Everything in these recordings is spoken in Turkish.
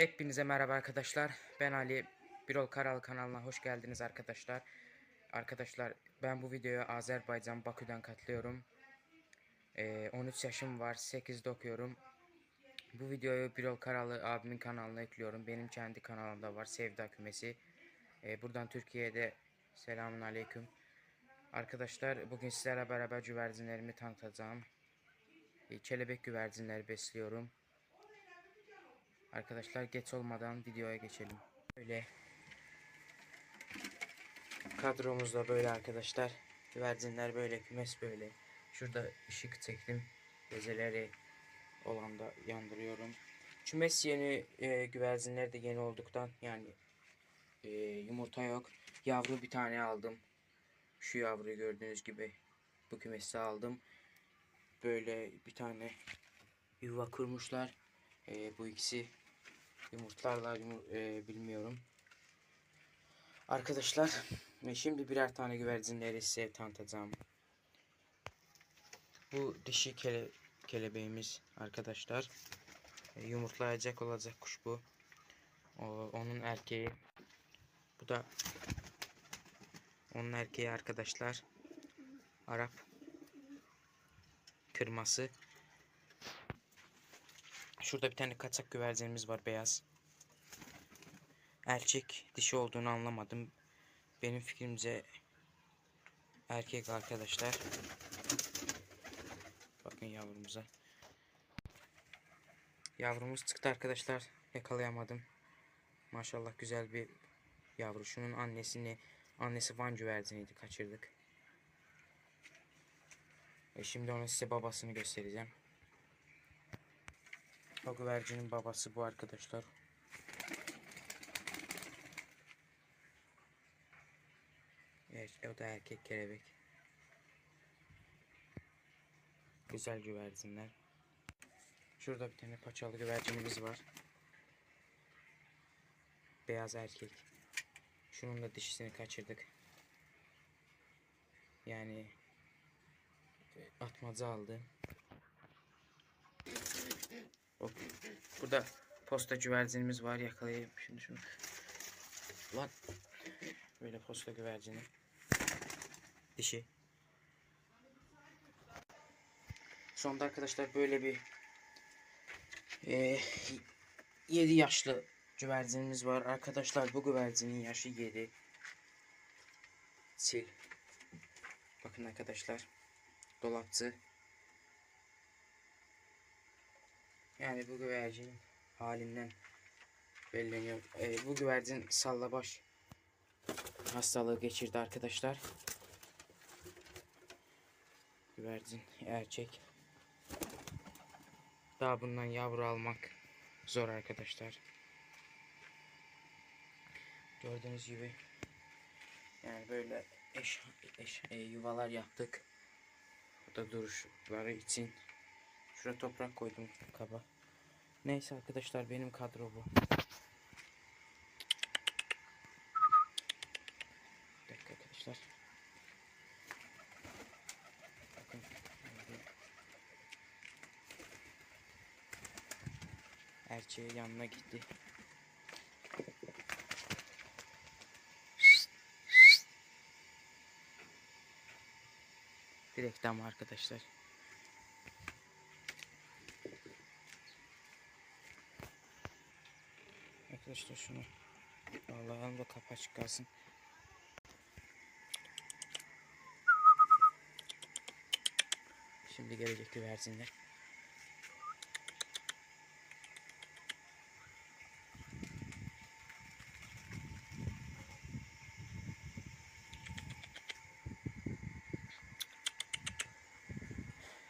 Hepinize merhaba arkadaşlar. Ben Ali. Birol Karal kanalına hoş geldiniz arkadaşlar. Arkadaşlar ben bu videoya Azerbaycan Bakü'den katılıyorum. Ee, 13 yaşım var. 8'de okuyorum. Bu videoyu Birol Karalı abimin kanalına ekliyorum. Benim kendi kanalımda var. Sevda Kümesi. Ee, buradan Türkiye'de selamun aleyküm. Arkadaşlar bugün sizlerle beraber güvercinlerimi tanıtacağım. Ee, kelebek güvercinleri besliyorum. Arkadaşlar geç olmadan videoya geçelim. Böyle kadromuzda böyle arkadaşlar. Güvercinler böyle, kümes böyle. Şurada ışık çektim. Geceleri olanda yandırıyorum. Kümes yeni e, güvercinler de yeni olduktan yani e, yumurta yok. Yavru bir tane aldım. Şu yavruyu gördüğünüz gibi bu kümesi aldım. Böyle bir tane yuva kurmuşlar. E, bu ikisi yumurtlarla yumur, e, bilmiyorum. Arkadaşlar e, şimdi birer tane güvercinleri size tanıtacağım. Bu dişi kele, kelebeğimiz arkadaşlar. E, yumurtlayacak olacak kuş bu. O, onun erkeği. Bu da onun erkeği arkadaşlar. Arap kırması. Şurada bir tane kaçak güvercinimiz var beyaz. Erkek dişi olduğunu anlamadım. Benim fikrimce erkek arkadaşlar. Bakın yavrumuza. Yavrumuz çıktı arkadaşlar. Yakalayamadım. Maşallah güzel bir yavru. Şunun annesini annesi Van güverciniydi. Kaçırdık. E şimdi ona size babasını göstereceğim. O babası bu arkadaşlar. Evet, o da erkek kelebek. Güzel güvercinler. Şurada bir tane paçalı güvercinimiz var. Beyaz erkek. Şunun da dişisini kaçırdık. Yani atmaca aldı. Hop. Burada posta güvercinimiz var. Yakalayayım şimdi şunu. Lan. Böyle posta güvercini. Dişi. Sonda arkadaşlar böyle bir e, 7 yaşlı güvercinimiz var. Arkadaşlar bu güvercinin yaşı 7. Sil. Bakın arkadaşlar. Dolapçı. Yani bu güvercin halinden belleniyor. Ee, bu güvercin sallabaş hastalığı geçirdi arkadaşlar. Güvercin erkek. Daha bundan yavru almak zor arkadaşlar. Gördüğünüz gibi yani böyle eş, eş e, yuvalar yaptık. Bu da duruşları için Şuraya toprak koydum kaba. Neyse arkadaşlar benim kadro bu. Bir dakika arkadaşlar. Bakın. Erçeği yanına gitti. Direkt arkadaşlar. Arkadaşlar şunu Allah'ım da kapı açık kalsın. Şimdi gelecek güvercinler.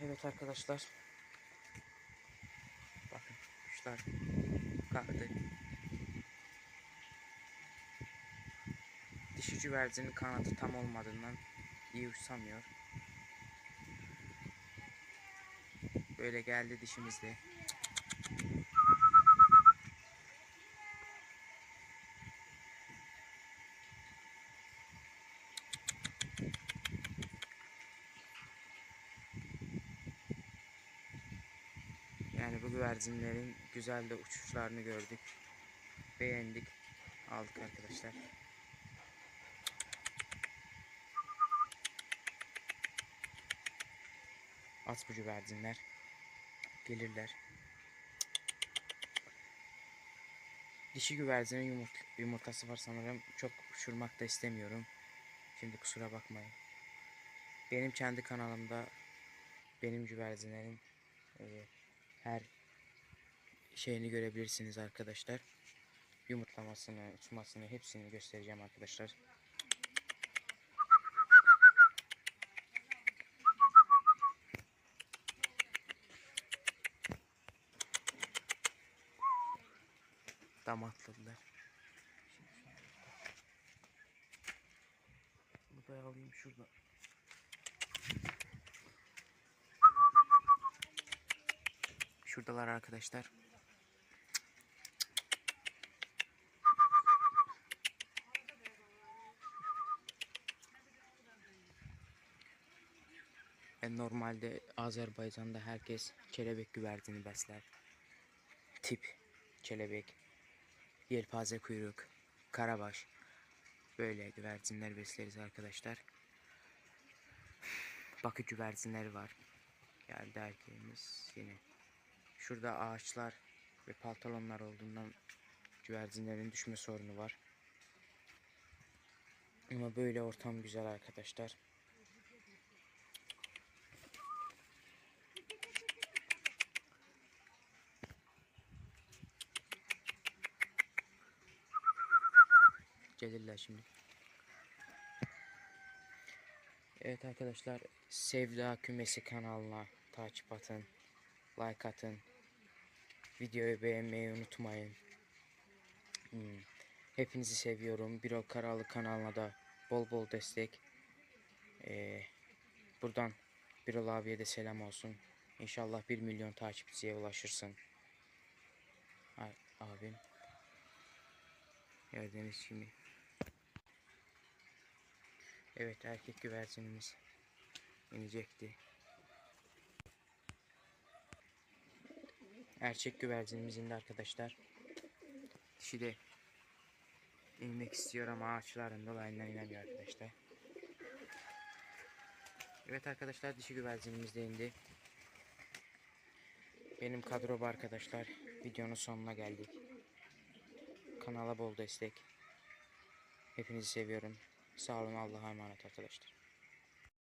Evet arkadaşlar. Bakın kuşlar kalktı. Dişi güvercinin kanadı tam olmadığından iyi uçsamıyor. Böyle geldi dişimizde. Yani bu güvercinlerin güzel de uçuşlarını gördük. beğendik. Aldık arkadaşlar. At bu güvercinler. Gelirler. Dişi güvercinin yumurt yumurtası var sanırım. Çok uçurmak da istemiyorum. Şimdi kusura bakmayın. Benim kendi kanalımda benim güvercinlerin e, her şeyini görebilirsiniz arkadaşlar. Yumurtlamasını, uçmasını hepsini göstereceğim arkadaşlar. Damatladılar. Bunu da alayım şurada. Şuradalar arkadaşlar. Ben normalde Azerbaycan'da herkes kelebek güvercini besler. Tip kelebek, yelpaze kuyruk, karabaş böyle güvercinler besleriz arkadaşlar. Bakı güvercinleri var. Geldi erkeğimiz yine. Şurada ağaçlar ve paltalonlar olduğundan güvercinlerin düşme sorunu var. Ama böyle ortam güzel arkadaşlar. Gelirler şimdi. Evet arkadaşlar Sevda Kümesi kanalına takip atın. Like atın. Videoyu beğenmeyi unutmayın. Hmm. Hepinizi seviyorum. Birol Karalı kanalına da bol bol destek. Ee, buradan Birol abiye de selam olsun. İnşallah 1 milyon takipçiye ulaşırsın. Ay, abim. Gördüğünüz gibi. Evet erkek güvercinimiz inecekti. Erkek güvercinimiz indi arkadaşlar. Dişi de inmek istiyor ama ağaçların dolayından inemiyor arkadaşlar. Evet arkadaşlar dişi güvercinimiz de indi. Benim kadro bu arkadaşlar. Videonun sonuna geldik. Kanala bol destek. Hepinizi seviyorum. Sağ olun Allah'a emanet arkadaşlar.